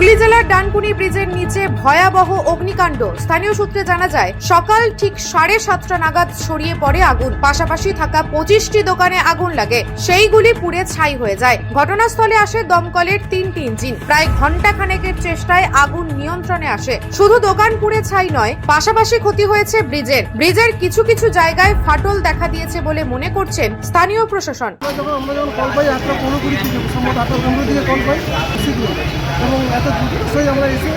হুগলি জেলার ডানকুনি ব্রিজের নিচে ভয়াবহ অগ্নিকাণ্ড। স্থানীয় সূত্রে জানা যায়, সকাল ঠিক সাড়ে সাতটা নাগাদ ছড়িয়ে পড়ে আগুন। পাশাপাশি থাকা পঁচিশটি দোকানে আগুন লাগে। সেইগুলি পুড়ে ছাই হয়ে যায়। ঘটনাস্থলে আসে দমকলের তিনটি ইঞ্জিন। প্রায় ঘণ্টা খানেকের চেষ্টায় আগুন নিয়ন্ত্রণে আসে। শুধু দোকান পুড়ে ছাই নয়, পাশাপাশি ক্ষতি হয়েছে ব্রিজের। ব্রিজের কিছু কিছু জায়গায় ফাটল দেখা দিয়েছে বলে মনে করছেন স্থানীয় প্রশাসন। এবং এত দ্রুতই আমরা এসে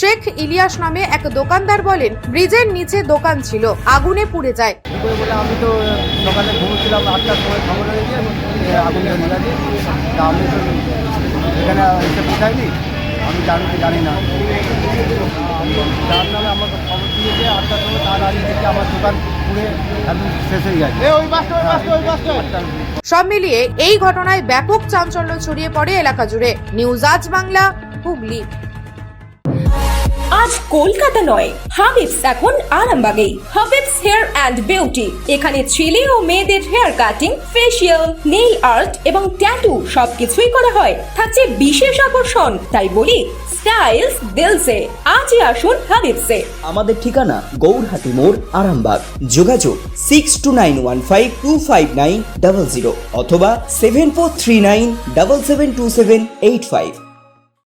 শেখ ইলিয়াস নামে এক দোকানদার বলেন, ব্রিজের নিচে দোকান ছিল, আগুনে পুড়ে যায়। আমি তো সকালে ঘুমোচ্ছিলাম, আটটার সময় খবর হয়েছে আগুন আমি এখানে আমি জানি না। আমি নামে আমাকে খবর দিয়েছে আটটার সময় তার আগে থেকে আমার দোকান পুড়ে একদম শেষ হয়ে গেছে। সব মিলিয়ে এই ঘটনায় ব্যাপক চাঞ্চল্য ছড়িয়ে পড়ে এলাকা জুড়ে। নিউজ আজ বাংলা হুগলি। আজ কলকাতা নয় হাবিবস এখন আরামবাগেই। Habibs hair and beauty. এখানে ছেলে ও মেয়েদের hair cutting facial nail art এবং ট্যাটু সবকিছুই করা হয়। থাকছে বিশেষ আকর্ষণ তাই বলি স্টাইলস দিলসে। আজই আসুন হাবিবসে আমাদের ঠিকানা গৌরহাটি মোড়, আরামবাগ। যোগাযোগ six two nine one five two five nine double zero অথবা seven four three nine double seven two seven eight five.